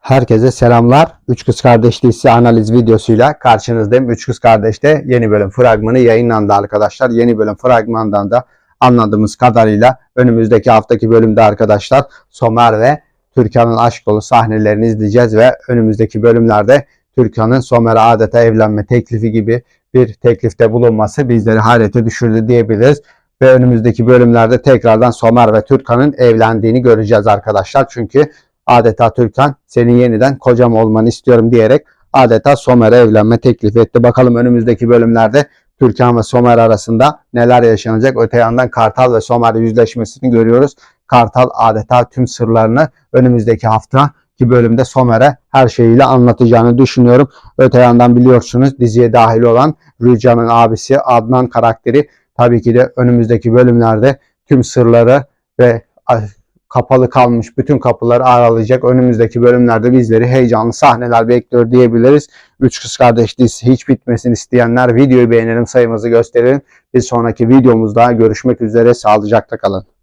Herkese selamlar. Üç Kız Kardeş dizisi analiz videosuyla karşınızdayım. Üç Kız Kardeş'te yeni bölüm fragmanı yayınlandı arkadaşlar. Yeni bölüm fragmandan da anladığımız kadarıyla önümüzdeki haftaki bölümde arkadaşlar Somer ve Türkan'ın aşk dolu sahnelerini izleyeceğiz ve önümüzdeki bölümlerde Türkan'ın Somer'e adeta evlenme teklifi gibi bir teklifte bulunması bizleri hayrete düşürdü diyebiliriz. Ve önümüzdeki bölümlerde tekrardan Somer ve Türkan'ın evlendiğini göreceğiz arkadaşlar. Çünkü adeta Türkan senin yeniden kocam olmanı istiyorum diyerek adeta Somer'e evlenme teklif etti. Bakalım önümüzdeki bölümlerde Türkan ve Somer arasında neler yaşanacak. Öte yandan Kartal ve Somer yüzleşmesini görüyoruz. Kartal adeta tüm sırlarını önümüzdeki hafta ki bölümde Somer'e her şeyiyle anlatacağını düşünüyorum. Öte yandan biliyorsunuz diziye dahil olan Rücan'ın abisi Adnan karakteri tabii ki de önümüzdeki bölümlerde tüm sırları ve kapalı kalmış bütün kapıları aralayacak. Önümüzdeki bölümlerde bizleri heyecanlı sahneler bekliyor diyebiliriz. Üç Kız Kardeş dizisi hiç bitmesin isteyenler videoyu beğenelim sayımızı gösterelim. Bir sonraki videomuzda görüşmek üzere sağlıcakla kalın.